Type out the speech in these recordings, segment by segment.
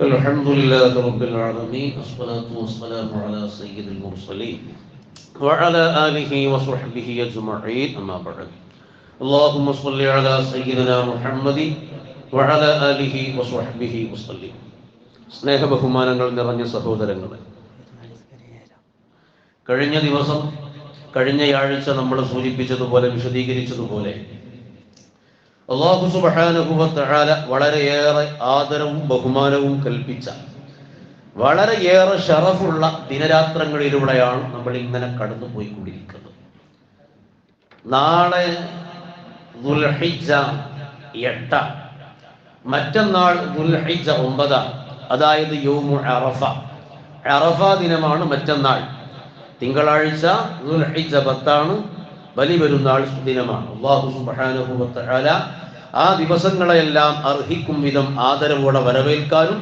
الحمد لله رب العالمين الصلاة والسلام على سيد المرسلين وعلى آله وصحبه أجمعين أما بعد اللهم صل على سيدنا محمد وعلى آله وصحبه وسلم സ്നേഹ ബഹുമാനങ്ങൾ നിറഞ്ഞ സഹോദരങ്ങളെ കഴിഞ്ഞ ദിവസം കഴിഞ്ഞയാഴ്ച നമ്മൾ സൂചിപ്പിച്ചതുപോലെ വിശദീകരിച്ചതുപോലെ അള്ളാഹു സുബാനുഭവത്താല വളരെയേറെ ആദരവും ബഹുമാനവും കൽപ്പിച്ച വളരെയേറെ ഷറഫുള്ള ദിനരാത്രങ്ങളിലൂടെയാണ് നമ്മൾ ഇങ്ങനെ കടന്നു പോയിക്കൊണ്ടിരിക്കുന്നത് നാളെ ദുൽഹിജ എട്ട മറ്റന്നാൾ ദുൽഹിജ ഒമ്പതാം അതായത് യോമു അറഫ. അറഫ ദിനമാണ് മറ്റന്നാൾ. തിങ്കളാഴ്ച ദുൽഹിജ പത്താണ് ബലി പെരുന്നാൾ ദിനമാണ്. അള്ളാഹു തആല ആ ദിവസങ്ങളെയെല്ലാം അർഹിക്കും വിധം ആദരവോടെ വരവേൽക്കാനും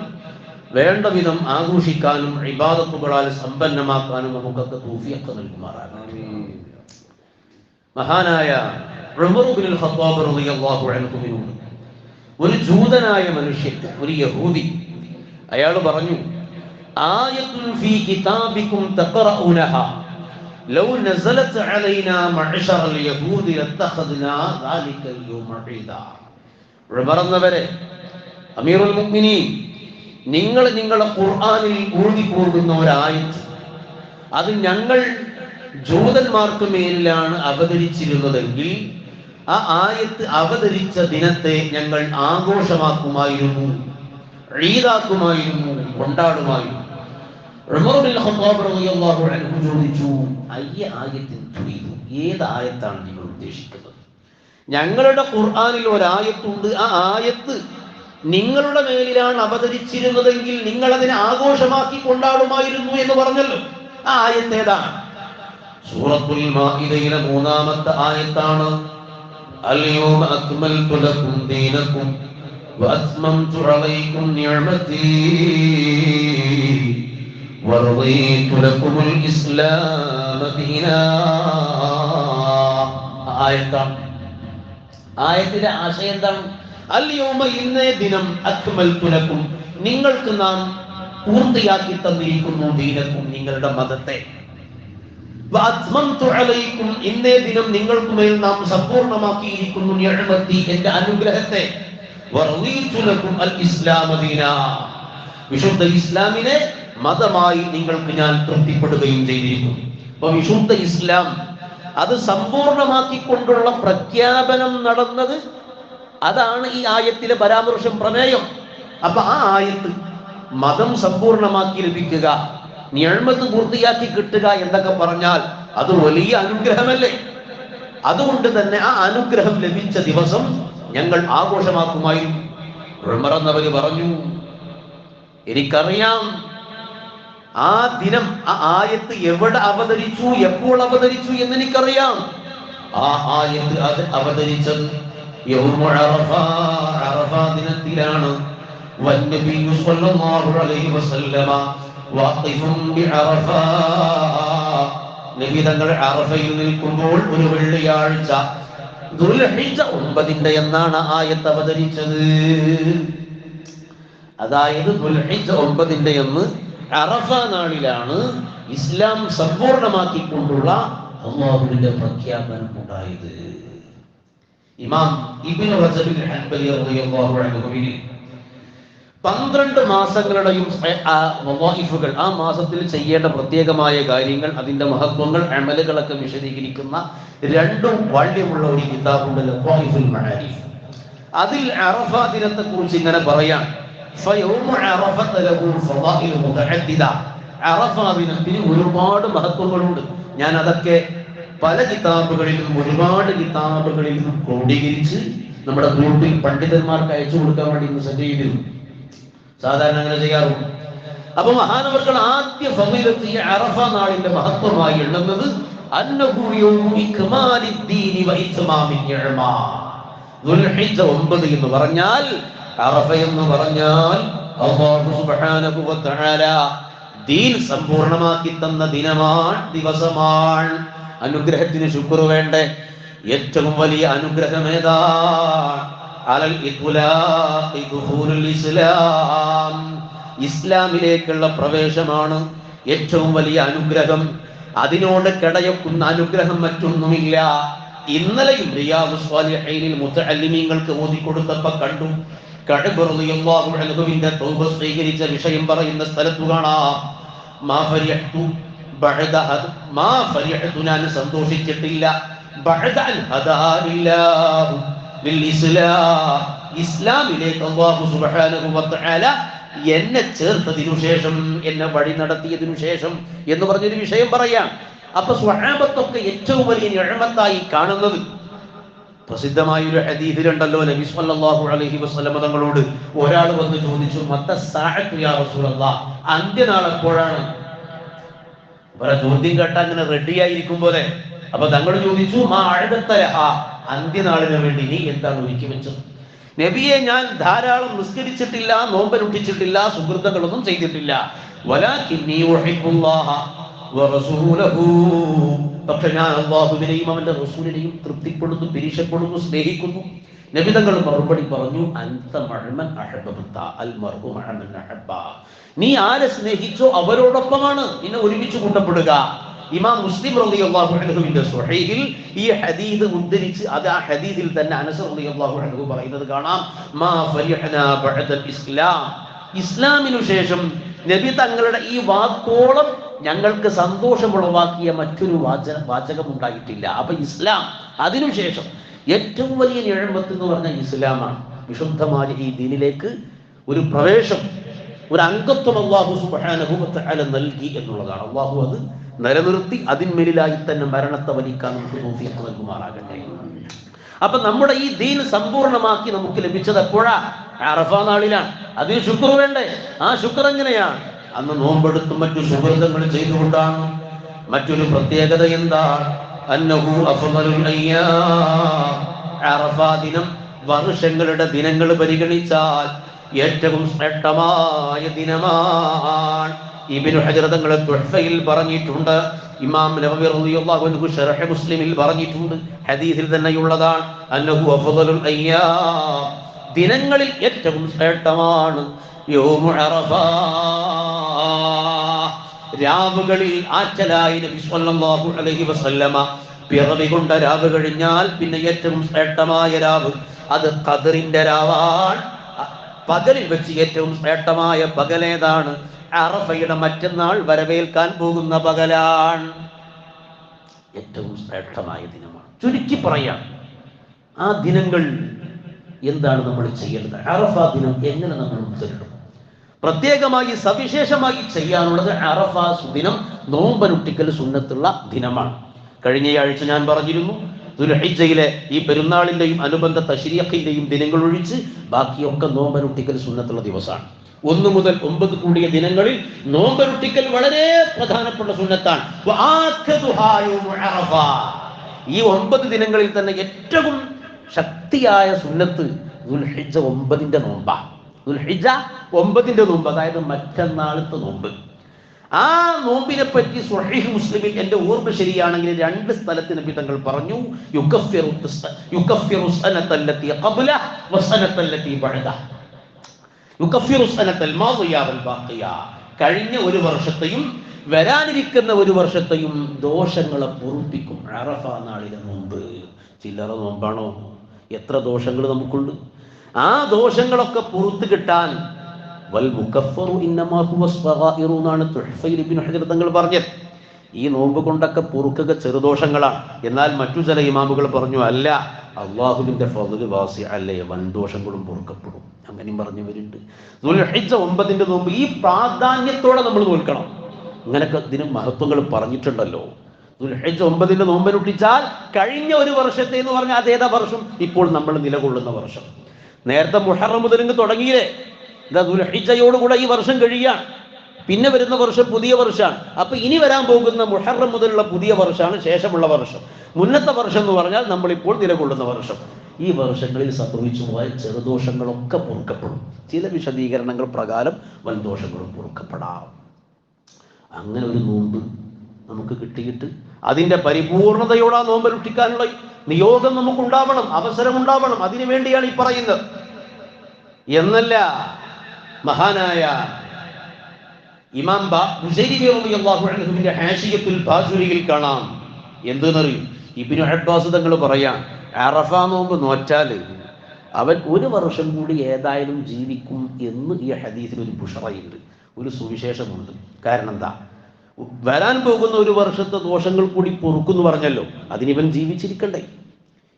വേണ്ട വിധം ആഘോഷിക്കാനും ഇബാദത്തുകളാൽ സമ്പന്നമാക്കാനും നമുക്കൊക്കെ തൂഫിയൊക്കെ നൽകുമാറാണ് മഹാനായ ഒരു ജൂതനായ മനുഷ്യൻ ഒരു യഹൂദി അയാൾ പറഞ്ഞു ആയത്തുൻ ഫീ കിതാബിക്കും തഖറഊനഹ. ലൗ നസലത്ത് അലൈന മഅ്ശറൽ യഹൂദി ലത്തഖദ്നാ ദാലിക യൗമ ഈദ. ഉൾപറന്നവരെ അമീറുൽ മുഅ്മിനീൻ നിങ്ങൾ നിങ്ങളെ ഖുർആനിൽ ഊഴി കൂടുന്ന ഒരായത്ത് അത് ഞങ്ങൾ ജൂതന്മാർക്ക് മേലിലാണ് അവതരിച്ചിരുന്നതെങ്കിൽ ആ ആയത്ത് അവതരിച്ച ദിനത്തെ ഞങ്ങൾ ആഘോഷമാക്കുമായിരുന്നു ഈദാക്കുമായിരുന്നു കൊണ്ടാടുമായിരുന്നു. ചോദിച്ചു അയ്യ ആയത്തിൻ തുരീദു ഏത് ആയത്താണ് നിങ്ങൾ ഉദ്ദേശിക്കുന്നത് ഞങ്ങളുടെ ഖുർആനിൽ ഒരായത്തുണ്ട് ആ ആയത്ത് നിങ്ങളുടെ മേലിലാണ് അവതരിച്ചിരുന്നതെങ്കിൽ നിങ്ങൾ അതിനെ ആഘോഷമാക്കി കൊണ്ടാടുമായിരുന്നു എന്ന് പറഞ്ഞല്ലോ ആ ആയത്ത് ഏതാണ് സൂറത്തുൽ മാഇദയിലെ മൂന്നാമത്തെ ആയത്താണ് اليوم أكملت لكم دينكم وأتممت عليكم نعمتي ورضيت لكم الإسلام دينا ആയത്താണ് ആയത്തിന്റെ ആശയം എന്താണ് അല്യോമ ഇന്നേ ദിനം അക്മൽ തുലക്കും നിങ്ങൾക്ക് നാം പൂർത്തിയാക്കി തന്നിരിക്കുന്നു ദീനക്കും നിങ്ങളുടെ മതത്തെ വഅത്മംതു അലൈക്കും ഇന്നേ ദിനം നിങ്ങൾക്ക് മേൽ നാം സമ്പൂർണ്ണമാക്കിയിരിക്കുന്നു നിഅമത്തി എന്റെ അനുഗ്രഹത്തെ വറളീതു ലക്കും അൽ ഇസ്ലാമ ദീനാ വിശുദ്ധ ഇസ്ലാമിനെ മതമായി നിങ്ങൾക്ക് ഞാൻ തൃപ്തിപ്പെടുകയും ചെയ്തിരിക്കുന്നു. അപ്പൊ വിശുദ്ധ ഇസ്ലാം അത് സമ്പൂർണമാക്കിക്കൊണ്ടുള്ള പ്രഖ്യാപനം നടന്നത് അതാണ് ഈ ആയത്തിലെ പരാമർശം പ്രമേയം. അപ്പൊ ആ ആയത്ത് മതം സമ്പൂർണമാക്കി ലഭിക്കുക ഞഴ്മത്ത് പൂർത്തിയാക്കി കിട്ടുക എന്നൊക്കെ പറഞ്ഞാൽ അത് വലിയ അനുഗ്രഹമല്ലേ? അതുകൊണ്ട് തന്നെ ആ അനുഗ്രഹം ലഭിച്ച ദിവസം ഞങ്ങൾ ആഘോഷമാക്കുമായിരുന്നു. ഉൾമറന്നവര് പറഞ്ഞു എനിക്കറിയാം ആ ദിനം ആ ആയത്ത് എവിടെ അവതരിച്ചു എപ്പോൾ അവതരിച്ചു എന്ന് എനിക്കറിയാം. ആ ആയത്ത് അത് അവതരിച്ചത് ദിനത്തിലാണ്. നബി തങ്ങൾ അറഫയിൽ നിൽക്കുമ്പോൾ ഒരു വെള്ളിയാഴ്ച ദുൽഹിജ്ജ ഒമ്പതിന്റെ എന്നാണ് ആയത്ത് അവതരിച്ചത്. അതായത് ദുൽഹിജ്ജ ഒമ്പതിന്റെ എന്ന് അറഫ നാളിലാണ് ഇസ്ലാം സമ്പൂർണമാക്കിക്കൊണ്ടുള്ള അള്ളാഹുവിന്റെ പ്രഖ്യാപനം ഉണ്ടായത്. ഇമാം ഹൻബലി റളിയല്ലാഹു പന്ത്രണ്ട് മാസങ്ങളുടെയും ആ മാസത്തിൽ ചെയ്യേണ്ട പ്രത്യേകമായ കാര്യങ്ങൾ അതിന്റെ മഹത്വങ്ങൾ അമലുകളൊക്കെ വിശദീകരിക്കുന്ന രണ്ടും വാല്യമുള്ള ഒരു കിതാബുണ്ട് ലവായിഫുൽ മആരിഫ് അതിൽ അറഫ ദിനത്തെ കുറിച്ച് ഇങ്ങനെ പറയാൻ ഫയൗമ അറഫത്ത് ലഹു ഫളാഇൽ മുതഅദ്ദിദ അറഫാവിന് ഒരുപാട് മഹത്വങ്ങളുണ്ട്. ഞാൻ അതൊക്കെ പല കിതാബുകളിലും ഒരുപാട് കിതാബുകളിലും ക്രോഡീകരിച്ച് നമ്മുടെ ഗ്രൂപ്പിൽ പണ്ഡിതന്മാർക്ക് അയച്ചു കൊടുക്കാൻ വേണ്ടി ഇന്ന് സെറ്റ് ചെയ്തിരുന്നു. സാധാരണ അങ്ങനെ ചെയ്യാറുണ്ട്. അപ്പൊ മഹാനവർകൾ ആദ്യ ഫമീലത്ത് അറഫ നാളിന്റെ മഹത്വമായി എണ്ണുന്നത് ഒമ്പത് എന്ന് പറഞ്ഞാൽ അറഫ എന്ന് പറഞ്ഞാൽ അള്ളാഹു സുബ്ഹാനഹു വ തആല ദീൻ സമ്പൂർണമാക്കി തന്ന ദിനമാണ് ദിവസമാണ്. അനുഗ്രഹത്തിന് ശുക്ർ വേണ്ടേ. ഏറ്റവും വലിയ അനുഗ്രഹം ഏതാണ് അലൽ ഇസ്ലാം. ഇസ്ലാമിലേക്കുള്ള പ്രവേശമാണ് ഏറ്റവും വലിയ അനുഗ്രഹം. അതിനോട് കിടയക്കുന്ന അനുഗ്രഹം മറ്റൊന്നുമില്ല. ഇന്നലെയും റിയാദ് സ്വാലിഹീനിൽ മുത്തഅല്ലിമീങ്ങൾക്ക് ഓതിക്കൊടുത്തപ്പോ കണ്ടു. റളിയല്ലാഹു തൗബ സ്വീകരിച്ച വിഷയം പറയുന്ന സ്ഥലത്തു കാണാം. സന്തോഷിച്ചിട്ടില്ല. ഇസ്ലാമിലേക്ക് സുബ്ഹാനഹു എന്നെ ചേർത്തതിനു ശേഷം എന്നെ വഴി നടത്തിയതിനു ശേഷം എന്ന് പറഞ്ഞൊരു വിഷയം പറയാം. അപ്പൊ സ്വഹാബത്തൊക്കെ ഏറ്റവും വലിയ ഞഴമത്തായി കാണുന്നത് പ്രസിദ്ധമായ ഒരു ഹദീദിലുണ്ടല്ലോ നബി സല്ലല്ലാഹു അലൈഹി വസല്ലം തങ്ങളോട് ഒരാൾ വന്ന് ചോദിച്ചു മത്ത സാഅത്തു യാ റസൂലല്ലാഹ് അന്ത്യനാൾ എപ്പോഴാണ് ഇവരെ ചോദ്യം കേട്ടാ അങ്ങനെ റെഡി ആയിരിക്കും പോലെ. അപ്പൊ തങ്ങൾ ചോദിച്ചു മാ അഴുതത്തരഹ അന്ത്യനാളിന് വേണ്ടി നീ എന്താണ് ഒരുക്കി വെച്ചത്? നബിയെ ഞാൻ ധാരാളം നിസ്കരിച്ചിട്ടില്ല നോമ്പനുഷ്ഠിച്ചിട്ടില്ല സുഹൃത്തുക്കളൊന്നും ചെയ്തിട്ടില്ല. ഉഹിബ്ബുല്ലാഹ വറസൂലഹു പക്ഷെ ഞാൻ അള്ളാഹുവിനെയും അവന്റെ റസൂലിനെയും തൃപ്തിപ്പെടുന്നു പിരിശപ്പെടുന്നു സ്നേഹിക്കുന്നു. നബിതങ്ങൾ മറുപടി പറഞ്ഞു അന്ത മഴമൻ അഹബത്ത അൽ മർഹു മഴമൻ അഹബ നീ ആരെ സ്നേഹിച്ചോ അവരോടൊപ്പമാണ് നിന്നെ ഒരുമിച്ച് കൂട്ടപ്പെടുക. ഇമാം മുസ്ലിം റബി അള്ളാഹുഹുവിന്റെ സ്വഹീഹിൽ ഈ ഹദീദ് ഉദ്ധരിച്ച് അത് ആ ഹദീദിൽ തന്നെ അനസർ റബി അള്ളാഹുഹു പറയുന്നത് കാണാം. മാ ഇസ്ലാം. ഇസ്ലാമിനു ശേഷം നബി തങ്ങളുടെ ഈ വാക്കോളം ഞങ്ങൾക്ക് സന്തോഷമുളവാക്കിയ മറ്റൊരു വാച വാചകം ഉണ്ടായിട്ടില്ല അപ്പൊ ഇസ്ലാം അതിനുശേഷം ഏറ്റവും വലിയ നിഴമ്പത്ത് എന്ന് പറഞ്ഞ ഇസ്ലാമാണ്. വിശുദ്ധമായ ഈ ദീനിലേക്ക് ഒരു പ്രവേശം ഒരു അംഗത്വം അള്ളാഹു തആല നൽകി എന്നുള്ളതാണ്. അള്ളാഹു അത് നിലനിർത്തി അതിന്മേലിലായി തന്നെ മരണത്തെ വലിക്കാൻ നമുക്ക് തോഫീക്ക് നൽകുമാറാകട്ടെ. അപ്പൊ നമ്മുടെ ഈ ദീൻ സമ്പൂർണമാക്കി നമുക്ക് ലഭിച്ചത് എപ്പോഴാ? അറഫ നാളിലാണ്. അതിന് ശുക്ർ വേണ്ടേ? ആ ശുക്ർ എങ്ങനെയാണ് അന്ന് നോമ്പെടുത്തും മറ്റു സുഹൃതങ്ങൾ ചെയ്തുകൊണ്ടാണ് മറ്റൊരു പ്രത്യേകത എന്താ? അന്നഹു അറഫ ദിനം വർഷങ്ങളുടെ ദിനങ്ങൾ പരിഗണിച്ചാൽ ഏറ്റവും ശ്രേഷ്ഠമായ ദിനമാണ്. ഇബിനു ഹജരതങ്ങളെ തുഹഫയിൽ പറഞ്ഞിട്ടുണ്ട്. ഇമാം നബവി റളിയല്ലാഹു അൻഹു ശറഹ് മുസ്ലിമിൽ പറഞ്ഞിട്ടുണ്ട്. ഹദീസിൽ തന്നെയുള്ളതാണ്. അന്നഹു അഫ്ളലുൽ അയ്യാം. ദിനങ്ങളിൽ ഏറ്റവും ശ്രേഷ്ഠമാണ്. രാവുകളിൽ ആറ്റലായി നബി സല്ലല്ലാഹു അലൈഹി വസല്ലമ പിറവി കൊണ്ട രാവ് കഴിഞ്ഞാൽ പിന്നെ ഏറ്റവും ശ്രേഷ്ഠമായ രാവ് അത് ഖദറിന്റെ രാവാണ്. അ- പകലിൽ വെച്ച് ഏറ്റവും ശ്രേഷ്ഠമായ പകലേതാണ് അറഫയുടെ മറ്റന്നാൾ വരവേൽക്കാൻ പോകുന്ന പകലാണ്. ഏറ്റവും ശ്രേഷ്ഠമായ ദിനമാണ്. ചുരുക്കി പറയാം. ആ ദിനങ്ങൾ എന്താണ് നമ്മൾ ചെയ്യേണ്ടത്? അറഫ ദിനം എങ്ങനെ നമ്മൾ ഉദ്ധരിക്കണം പ്രത്യേകമായി സവിശേഷമായി ചെയ്യാനുള്ളത് അറഫ സുദിനം നോമ്പനുട്ടിക്കൽ സുന്നത്തുള്ള ദിനമാണ്. കഴിഞ്ഞയാഴ്ച ഞാൻ പറഞ്ഞിരുന്നു ദുൽഹിജ്ജയിലെ ഈ പെരുന്നാളിന്റെയും അനുബന്ധ തശ്രീഖിന്റെയും ദിനങ്ങൾ ഒഴിച്ച് ബാക്കിയൊക്കെ നോമ്പനുട്ടിക്കൽ സുന്നത്തുള്ള ദിവസമാണ്. ഒന്ന് മുതൽ ഒമ്പത് കൂടിയ ദിനങ്ങളിൽ നോമ്പനുട്ടിക്കൽ വളരെ പ്രധാനപ്പെട്ട സുന്നത്താണ്. ഈ ഒമ്പത് ദിനങ്ങളിൽ തന്നെ ഏറ്റവും ശക്തിയായ സുന്നത്ത് ദുൽഹിജ ഒമ്പതിന്റെ നോമ്പാണ്. ദുൽഹിജ്ജ ഒമ്പതിന്റെ നോമ്പ് അതായത് മറ്റന്നാളത്തെ നോമ്പ്. ആ നോമ്പിനെ പറ്റി സുഹൈഹ് മുസ്ലിമിൽ എന്റെ ഓർമ്മ ശരിയാണെങ്കിൽ രണ്ട് സ്ഥലത്ത് നബി തങ്ങൾ പറഞ്ഞു കഴിഞ്ഞ ഒരു വർഷത്തെയും വരാനിരിക്കുന്ന ഒരു വർഷത്തെയും ദോഷങ്ങളെ പൊറുപ്പിക്കും. അറഫ നാളിന് മുമ്പ് ചില്ലറ നോമ്പാണോ? എത്ര ദോഷങ്ങൾ നമുക്കുണ്ട്? ആ ദോഷങ്ങളൊക്കെ പുറത്തു കിട്ടാൻ തങ്ങൾ പറഞ്ഞത്. ഈ നോമ്പ് കൊണ്ടൊക്കെ പൊറുക്കുക ചെറുദോഷങ്ങളാണ്. എന്നാൽ മറ്റു ചില ഇമാമുകൾ പറഞ്ഞു അല്ല അള്ളാഹുവിന്റെ ഫضൽ വാസി അല്ലേ വൻദോഷങ്ങളും പൊറുക്കപ്പെടും. അങ്ങനെയും പറഞ്ഞവരുണ്ട്. ദുൽഹിജ്ജ ഒമ്പതിന്റെ നോമ്പ് ഈ പ്രാധാന്യത്തോടെ നമ്മൾ നോൽക്കണം. ഇങ്ങനൊക്കെ ഇതിന് മഹത്വങ്ങൾ പറഞ്ഞിട്ടുണ്ടല്ലോ. ദുൽഹിജ്ജ ഒമ്പതിന്റെ നോമ്പനുഷ്ഠിച്ചാൽ കഴിഞ്ഞ ഒരു വർഷത്തെ എന്ന് പറഞ്ഞാൽ അതേതാ വർഷം? ഇപ്പോൾ നമ്മൾ നിലകൊള്ളുന്ന വർഷം. നേരത്തെ മുഹറം മുതൽ ഇങ്ങ് തുടങ്ങിയില്ലേ? ഇതാ ദുൽഹിജയോടുകൂടെ ഈ വർഷം കഴിയാണ് പിന്നെ വരുന്ന വർഷം പുതിയ വർഷമാണ്. അപ്പൊ ഇനി വരാൻ പോകുന്ന മുഹറം മുതലുള്ള പുതിയ വർഷമാണ് ശേഷമുള്ള വർഷം. മുന്നത്തെ വർഷം എന്ന് പറഞ്ഞാൽ നമ്മളിപ്പോൾ നിലകൊള്ളുന്ന വർഷം. ഈ വർഷങ്ങളിൽ സംഭവിച്ചു പോയ ചെറുദോഷങ്ങളൊക്കെ പൊറുക്കപ്പെടും. ചില വിശദീകരണങ്ങൾ പ്രകാരം വൻദോഷങ്ങളും പൊറുക്കപ്പെടാം. അങ്ങനെ ഒരു നോമ്പ് നമുക്ക് കിട്ടിയിട്ട് അതിന്റെ പരിപൂർണതയോടെ ആ നോമ്പ് അനുഷ്ഠിക്കാനുള്ള നിയോഗം നമുക്ക് ഉണ്ടാവണം അവസരം ഉണ്ടാവണം അതിനു വേണ്ടിയാണ് ഈ പറയുന്നത്. എന്നല്ല മഹാനായ ഇമാം ബുസൈരിന്റെ കാണാം. എന്തെന്നറിയും? ഇബിനു അബ്ബാസ് തങ്ങൾ പറയാം അറഫ നോമ്പ് നോറ്റാൽ അവൻ ഒരു വർഷം കൂടി ഏതായാലും ജീവിക്കും എന്ന് ഈ ഹദീസിൽ ഒരു ബുഷറയുണ്ട്. ഒരു സുവിശേഷമുണ്ട്. കാരണം എന്താ വരാൻ പോകുന്ന ഒരു വർഷത്തെ ദോഷങ്ങൾ കൂടി പൊറുക്കുന്നു പറഞ്ഞല്ലോ. അതിനിവൻ ജീവിച്ചിരിക്കണ്ടേ?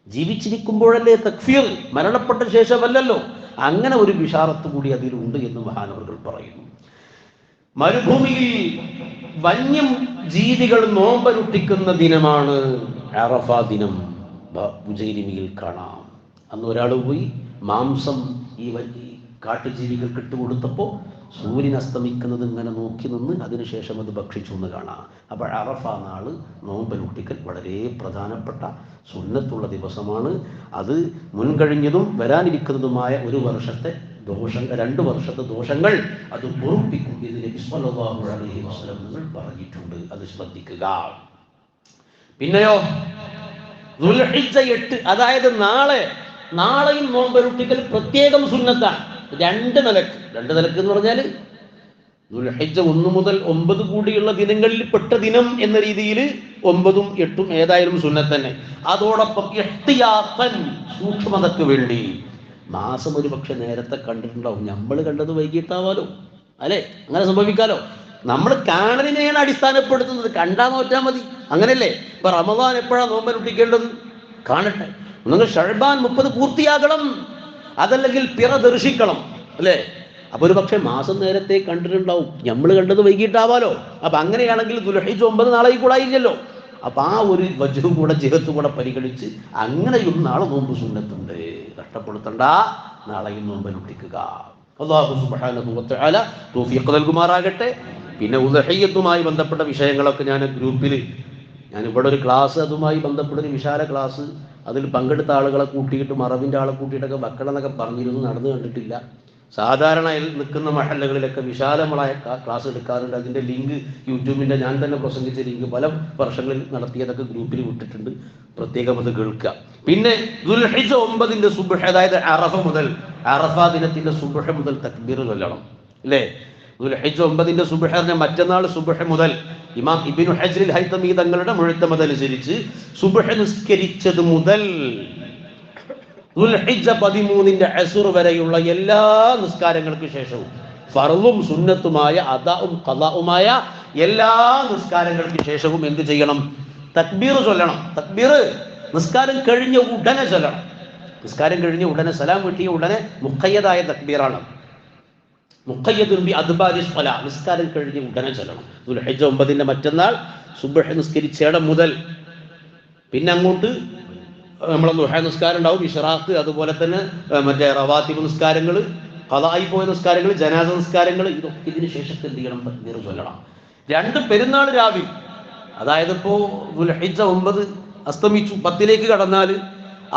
ജീവിച്ചിരിക്കുമ്പോഴല്ലേ തക്ഫീർ? മരണപ്പെട്ട ശേഷമല്ലല്ലോ. അങ്ങനെ ഒരു വിഷാറത്ത് കൂടി അതിലുണ്ട് എന്ന് മഹാനവർകൾ പറയുന്നു. മരുഭൂമിയിൽ വന്യം ജീവികൾ നോമ്പനുഷ്ഠിക്കുന്ന ദിനമാണ് അറഫ ദിനം. ഉജൈരിമിയിൽ കാണാം. അന്ന് ഒരാൾ പോയി മാംസം ഈ കാട്ടുജീവികൾക്ക് ഇട്ടുകൊടുത്തപ്പോൾ സൂര്യൻ അസ്തമിക്കുന്നത് ഇങ്ങനെ നോക്കി നിന്ന് അതിനുശേഷം അത് ഭക്ഷിച്ചു എന്ന് കാണാം. അപ്പോൾ അറഫ നാൾ നോമ്പൽ കുട്ടിക്കൽ വളരെ പ്രധാനപ്പെട്ട സുന്നത്തുള്ള ദിവസമാണ്. അത് മുൻകഴിഞ്ഞതും വരാനിരിക്കുന്നതുമായ ഒരു വർഷത്തെ ദോഷം രണ്ട് വർഷത്തെ ദോഷങ്ങൾ അത് പൊറുപ്പിക്കും എന്ന് നബി സല്ലല്ലാഹു അലൈഹി പറഞ്ഞിട്ടുണ്ട്. അത് ശ്രദ്ധിക്കുക. പിന്നെയോ? എട്ട് അതായത് നാളെ നാളെയും നോമ്പരുട്ടിക്കൽ പ്രത്യേകം സുന്നത്താണ്. രണ്ട് നിലയ്ക്ക്. രണ്ട് നിലയ്ക്ക് എന്ന് പറഞ്ഞാൽ ദുൽഹജ്ജ ഒന്ന് മുതൽ ഒമ്പത് കൂടിയുള്ള ദിനങ്ങളിൽ പെട്ട ദിനം എന്ന രീതിയിൽ ഒമ്പതും എട്ടും ഏതായാലും സുന്നത്ത് തന്നെ. അതോടൊപ്പം എട്ടിയാത്തൻ സൂക്ഷ്മതക്ക് വേണ്ടി. മാസം ഒരു പക്ഷെ നേരത്തെ കണ്ടിട്ടുണ്ടാവും. നമ്മൾ കണ്ടത് വൈകിട്ടാവാലോ? അല്ലേ? അങ്ങനെ സംഭവിക്കാലോ? നമ്മൾ കാണലിനെയാണ് അടിസ്ഥാനപ്പെടുത്തുന്നത്. കണ്ടാ നോറ്റാൽ മതി. അങ്ങനല്ലേ? ഇപ്പൊ റമദാൻ എപ്പോഴാണ് നോമ്പനുഷ്ഠിക്കേണ്ടത്? കാണട്ടെ. നിങ്ങൾ ഷഴബാൻ മുപ്പത് പൂർത്തിയാകണം. അതല്ലെങ്കിൽ പിറ ദർശിക്കണം അല്ലേ? അപ്പൊ ഒരു പക്ഷെ മാസം നേരത്തെ കണ്ടിട്ടുണ്ടാവും. നമ്മൾ കണ്ടത് വൈകിട്ടാവാലോ. അപ്പൊ അങ്ങനെയാണെങ്കിൽ ദുലഹിച്ച് ഒമ്പത് നാളെ കൂടായില്ലല്ലോ. അപ്പൊ ആ ഒരു വജുവും കൂടെ ജീവിതത്തും കൂടെ പരിഗണിച്ച് അങ്ങനെയും നാളെ നോമ്പ് സുന്നത്തുണ്ട്. കഷ്ടപ്പെടുത്തണ്ട. നാളെയും നോമ്പ് അനുഷ്ഠിക്കുക. അള്ളാഹു നൽകുമാറാകട്ടെ. പിന്നെ ഉദഹയ്യത്തുമായി ബന്ധപ്പെട്ട വിഷയങ്ങളൊക്കെ ഞാൻ ഗ്രൂപ്പിൽ ഞാൻ ഇവിടെ ഒരു ക്ലാസ് അതുമായി ബന്ധപ്പെട്ട ഒരു വിശാല ക്ലാസ് അതിൽ പങ്കെടുത്ത ആളുകളെ കൂട്ടിയിട്ട് മറവിന്റെ ആളെ കൂട്ടിയിട്ടൊക്കെ വെക്കണം എന്നൊക്കെ പറഞ്ഞിരുന്നു നടന്നു കണ്ടിട്ടില്ല. സാധാരണ നിൽക്കുന്ന മഹല്ലകളിലൊക്കെ വിശാലമായ ക്ലാസ് എടുക്കാറുണ്ട്. അതിന്റെ ലിങ്ക് യൂട്യൂബിന്റെ ഞാൻ തന്നെ പ്രസംഗിച്ച ലിങ്ക് പല വർഷങ്ങളിൽ നടത്തിയതൊക്കെ ഗ്രൂപ്പിൽ വിട്ടിട്ടുണ്ട്. പ്രത്യേകം അത് കേൾക്കുക. പിന്നെ ദുൽഹിജ ഒമ്പതിന്റെ സുബഹ അതായത് അറഫ മുതൽ അറഫ ദിനത്തിന്റെ സുബഹ മുതൽ തക്ബീർ ചൊല്ലണം അല്ലേ ദുൽഹിജ ഒമ്പതിന്റെ സുബഹ പറഞ്ഞാൽ മറ്റന്നാൾ സുബഹ മുതൽ ഇമാം ഇബിനു ഹജ്രിൽ ഹൈതമി തങ്ങളുടെ മുഴുത്തമതനുസരിച്ച് സുബഹ നിസ്കരിച്ചത് മുതൽ പതിമൂന്നിന്റെ അസുർ വരെയുള്ള എല്ലാ നിസ്കാരങ്ങൾക്ക് ശേഷവും ഫർളും സുന്നത്തുമായ അതാവും കലാവുമായ എല്ലാ നിസ്കാരങ്ങൾക്ക് ശേഷവും എന്ത് ചെയ്യണം? തക്ബീർ ചൊല്ലണം. തക്ബീർ നിസ്കാരം കഴിഞ്ഞ ഉടനെ ചൊല്ലണം. നിസ്കാരം കഴിഞ്ഞ ഉടനെ സലാം കിട്ടിയ ഉടനെ മുഖയ്യതായ തക്ബീറാണ്. ബി അദ്ബാരി സ്വല നിസ്കാരം കഴിഞ്ഞ് ഉടനെ ചൊല്ലണം. ദുൽഹജ ഒമ്പതിന്റെ മറ്റന്നാൾ സുബഹ് നിസ്കരിച്ചയിടം മുതൽ പിന്നെ അങ്ങോട്ട് നമ്മളെ ദുഹ നിസ്കാരം ഉണ്ടാവും ഇഷറാത്ത് അതുപോലെ തന്നെ മറ്റേ റവാത്തിബ് നിസ്കാരങ്ങൾ കഥായി പോയ നിസ്കാരങ്ങൾ ജനാസ നിസ്കാരങ്ങൾ ഇതൊക്കെ ഇതിന് ശേഷത്തെ എന്ത് ചെയ്യണം? തക്ബീർ ചൊല്ലണം. രണ്ട് പെരുന്നാൾ രാവിലെ അതായത് ഇപ്പോ ദുൽഹിജ്ജ ഒമ്പത് അസ്തമിച്ചു പത്തിലേക്ക് കടന്നാൽ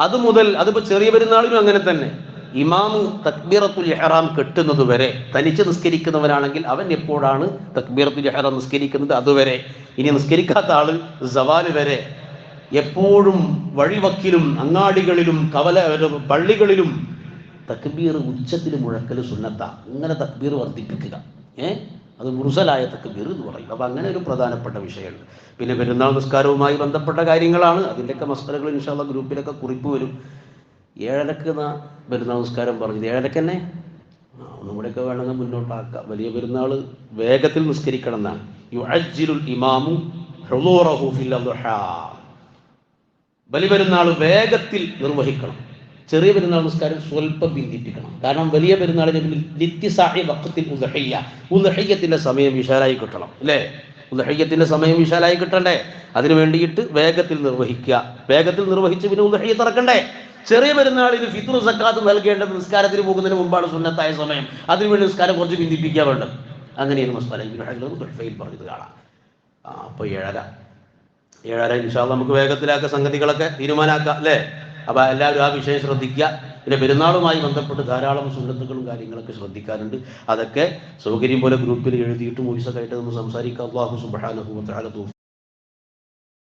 അത് മുതൽ അതിപ്പോ ചെറിയ പെരുന്നാളിനും അങ്ങനെ തന്നെ. ഇമാമ് തക്ബീറത്തുൽ ഇഹ്റാം കെട്ടുന്നത് വരെ തനിച്ച് നിസ്കരിക്കുന്നവനാണെങ്കിൽ അവൻ എപ്പോഴാണ് തക്ബീറത്തുൽ ഇഹ്റാം നിസ്കരിക്കുന്നത് അതുവരെ. ഇനി നിസ്കരിക്കാത്ത ആൾ സവാൽ വരെ. എപ്പോഴും വഴിവക്കിലും അങ്ങാടികളിലും കവല പള്ളികളിലും തക്ബീർ ഉച്ചത്തിൽ മുഴക്കൽ സുന്നത്ത. ഇങ്ങനെ തക്ബീർ വർദ്ധിപ്പിക്കുക. ഏ? അത് മുറുസലായ തക്ബീർ എന്ന് പറയും. അപ്പൊ അങ്ങനെ ഒരു പ്രധാനപ്പെട്ട വിഷയമുണ്ട്. പിന്നെ പെരുന്നാൾ നിസ്കാരവുമായി ബന്ധപ്പെട്ട കാര്യങ്ങളാണ്. അതിന്റെയൊക്കെ മസ്തലകൾ ഇൻഷാല്ല ഗ്രൂപ്പിലൊക്കെ കുറിപ്പ് വരും. ഏഴരക്ക് പെരുന്നാൾ നിസ്കാരം പറഞ്ഞത്? ഏഴരക്ക് തന്നെ ആ, ഒന്നും കൂടെയൊക്കെ വേണമെങ്കിൽ മുന്നോട്ടാക്കാം. വലിയ പെരുന്നാൾ വേഗത്തിൽ നിസ്കരിക്കണം എന്നാണ് ഇമാമു ഹുളൂറഹു ഫിൽ അദ്ഹാ ബലി വേഗത്തിൽ നിർവഹിക്കണം. ചെറിയ പെരുന്നാൾ നിസ്കാരം സ്വല്പം പിന്തിപ്പിക്കണം. കാരണം വലിയ പെരുന്നാളിന് നിത്യസാഹി വക്കത്തിൽ ഉദഹയ്യ. ഉദഹയ്യത്തിന്റെ സമയം വിശാലായി കിട്ടണം അല്ലേ? ഉദഹയ്യത്തിന്റെ സമയം വിശാലായി കിട്ടണ്ടേ? അതിനു വേണ്ടിയിട്ട് വേഗത്തിൽ നിർവഹിക്കുക. വേഗത്തിൽ നിർവഹിച്ച് പിന്നെ ഉദഹയ്യ തുറക്കണ്ടേ? ചെറിയ പെരുന്നാളിന് ഫിത്രു സക്കാത്ത് നൽകേണ്ട നിസ്കാരത്തിന് പോകുന്നതിന് മുമ്പാണ് സുന്നത്തായ സമയം. അതിനുവേണ്ടി നിസ്കാരം കുറച്ച് ബിന്ദിപ്പിക്കാൻ വേണ്ടത്. അങ്ങനെയാണ് മസ്താല ഇബ്നു ഹജർ തുഹ്ഫയിൽ പറഞ്ഞത് കാണാം. അപ്പൊ അപ്പോൾ ഏഴര. ഏഴര ഇൻഷാൽ നമുക്ക് വേഗത്തിലാക്ക സംഗതികളൊക്കെ തീരുമാനാക്കാം അല്ലേ? അപ്പൊ എല്ലാവരും ആ വിഷയം ശ്രദ്ധിക്കുക. പിന്നെ പെരുന്നാളുമായി ബന്ധപ്പെട്ട് ധാരാളം സുന്നത്തുകളും കാര്യങ്ങളൊക്കെ ശ്രദ്ധിക്കാറുണ്ട് അതൊക്കെ സൗകര്യം പോലെ ഗ്രൂപ്പിൽ എഴുതിയിട്ട് മൂവിസൊക്കെ ആയിട്ട് നമ്മൾ സംസാരിക്കാം.